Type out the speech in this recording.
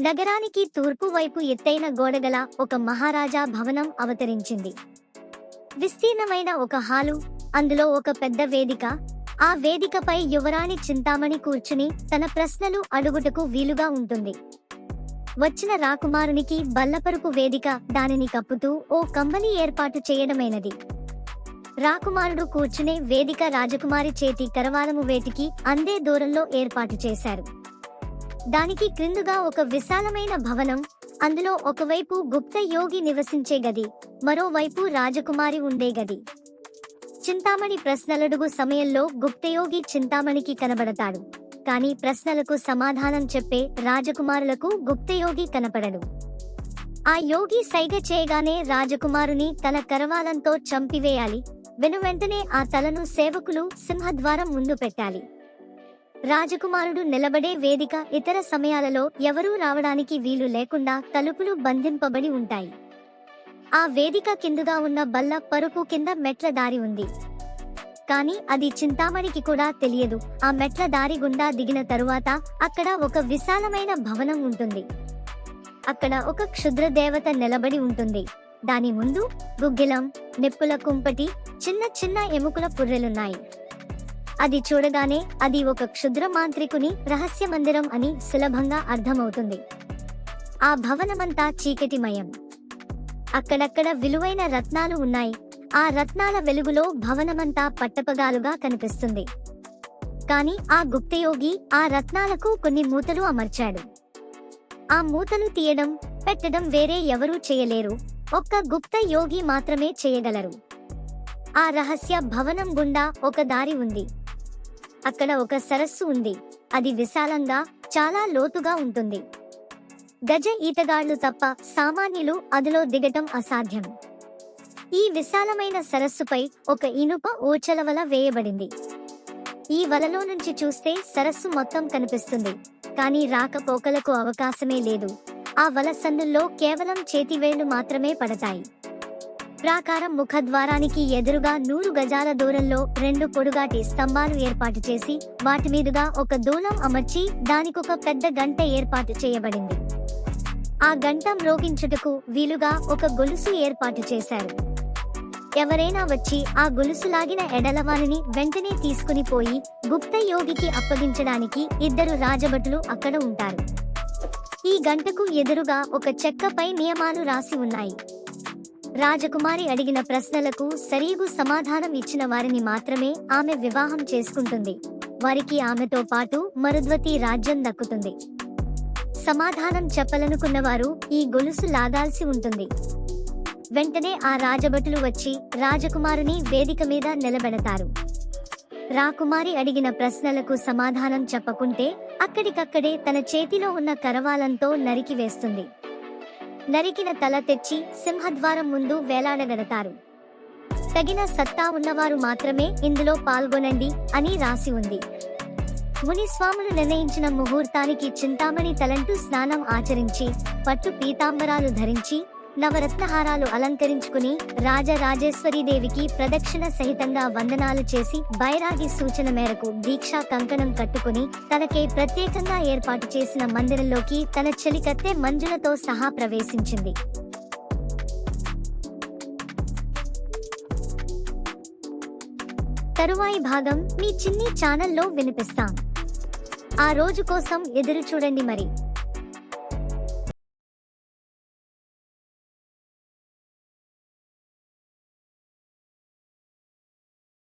నగరానికి తూర్పు వైపు ఎత్తైన గోడగల ఒక మహారాజా భవనం అవతరించింది. విస్తీర్ణమైన ఒక హాలు అందులో ఒక పెద్ద వేదిక. ఆ వేదికపై యువరాణి చింతామణి కూర్చుని తన ప్రశ్నలు అడుగుటకు వీలుగా ఉంటుంది. వచ్చిన రాకుమారునికి బల్లపరుపు వేదిక దానిని కప్పుతూ ఓ కంబలి ఏర్పాటు చేయడమైనది. రాకుమారుడు కూర్చునే వేదిక రాజకుమారి చేతి కరవాలము వేటికి అందే దూరంలో ఏర్పాటు చేశారు. దానికి క్రిందుగా ఒక విశాలమైన భవనం అందులో ఒకవైపు గుప్త యోగి నివసించే గది మరోవైపు రాజకుమారి ఉండే గది. చింతామణి ప్రశ్నలడుగు సమయంలో గుప్తయోగి చింతామణికి కనబడతాడు. కానీ ప్రశ్నలకు సమాధానం చెప్పే రాజకుమారులకు గుప్తయోగి కనపడడు. ఆ యోగి సైగ చేయగానే రాజకుమారుని తన కరవాలంతో చంపివేయాలి వెనువెంటనే ఆ తలను సేవకులు సింహద్వారం ముందు పెట్టాలి. రాజకుమారుడు నిలబడే వేదిక ఇతర సమయాలలో ఎవరూ రావడానికి వీలు లేకుండా తలుపులు బంధింపబడి ఉంటాయి. ఆ వేదిక కిందుగా ఉన్న బల్ల పరుపు కింద మెట్ల దారి ఉంది. కానీ అది చింతామణికి కూడా తెలియదు. ఆ మెట్ల దారి గుండా దిగిన తరువాత అక్కడ ఒక విశాలమైన భవనం ఉంటుంది. అక్కడ ఒక క్షుద్ర దేవత నిలబడి ఉంటుంది. దాని ముందు గుగ్గిలం నిప్పుల కుంపటి చిన్న చిన్న ఎముకల పుర్రెలున్నాయి. అది చూడగానే అది ఒక క్షుద్ర మాంత్రికుని రహస్య మందిరం అని సులభంగా అర్థమవుతుంది. ఆ భవనమంతా చీకటిమయం. అక్కడక్కడ విలువైన రత్నాలు ఉన్నాయి. ఆ రత్నాల వెలుగులో భవనమంతా పట్టపగాలుగా కనిపిస్తుంది. కాని ఆ గుప్తయోగి ఆ రత్నాలకు కొన్ని మూతలు అమర్చాడు. ఆ మూతలు తీయడం పెట్టడం వేరే ఎవరూ చేయలేరు. ఒక్క గుప్త యోగి మాత్రమే చేయగలరు. ఆ రహస్య భవనం గుండా ఒక దారి ఉంది. అక్కడ ఒక సరస్సు ఉంది. అది విశాలంగా చాలా లోతుగా ఉంటుంది. గజ ఈతగాళ్ళు తప్ప సామాన్యులు అదిలో దిగటం అసాధ్యం. ఈ విశాలమైన సరస్సుపై ఒక ఇనుప ఓచల వల వేయబడింది. ఈ వలలో నుంచి చూస్తే సరస్సు మొత్తం కనిపిస్తుంది. కానీ రాకపోకలకు అవకాశమే లేదు. ఆ వల సందుల్లో కేవలం చేతివేళ్ళు మాత్రమే పడతాయి. ప్రాకారం ముఖద్వారానికి ఎదురుగా నూరు గజాల దూరంలో రెండు పొడుగాటి స్తంభాలు ఏర్పాటు చేసి వాటి మీదుగా ఒక దూలం అమర్చి దానికొక పెద్ద గంట ఏర్పాటు చేయబడింది. ఆ గంట మ్రోగించుటకు వీలుగా ఒక గొలుసు ఏర్పాటు చేశారు. ఎవరైనా వచ్చి ఆ గొలుసు లాగిన ఎడలవారిని వెంటనే తీసుకుని పోయి గుప్త యోగికి అప్పగించడానికి ఇద్దరు రాజభటులు అక్కడ ఉంటారు. ఈ గంటకు ఎదురుగా ఒక చెక్కపై నియమాలు రాసి ఉన్నాయి. రాజకుమారి అడిగిన ప్రశ్నలకు సరీగు సమాధానం ఇచ్చిన వారిని మాత్రమే ఆమె వివాహం చేసుకుంటుంది. వారికి ఆమెతో పాటు మరుద్వతి రాజ్యం దక్కుతుంది. సమాధానం చెప్పలనుకున్నవారు ఈ గొలుసు లాగాల్సి ఉంటుంది. వెంటనే ఆ రాజభటులు వచ్చి రాజకుమారుని వేదిక మీద నిలబెడతారు. రాకుమారి అడిగిన ప్రశ్నలకు సమాధానం చెప్పకుంటే అక్కడికక్కడే తన చేతిలో ఉన్న కరవాలంతో నరికి వేస్తుంది నరికిన తల తెచ్చి సింహద్వారం ముందు వేలాడగడతారు తగిన సత్తా ఉన్నవారు మాత్రమే ఇందులో పాల్గొనండి అని రాసి ఉంది. మునిస్వాములు నిర్ణయించిన ముహూర్తానికి చింతామణి తలంటూ స్నానం ఆచరించి పట్టు పీతాంబరాలు ధరించి నవరత్నహారాలు అలంకరించుకుని రాజరాజేశ్వరీదేవికి ప్రదక్షిణ సహితంగా వందనాలు చేసి బైరాగి సూచన మేరకు దీక్షా కంకణం కట్టుకుని తనకే ప్రత్యేకంగా ఏర్పాటు చేసిన మందిరంలోకి తన చెలికత్తె మంజులతో సహా ప్రవేశించింది. తరువాయి భాగం మీ చిన్ని ఛానల్లో వినిపిస్తాం. ఆ రోజు కోసం ఎదురు చూడండి మరి.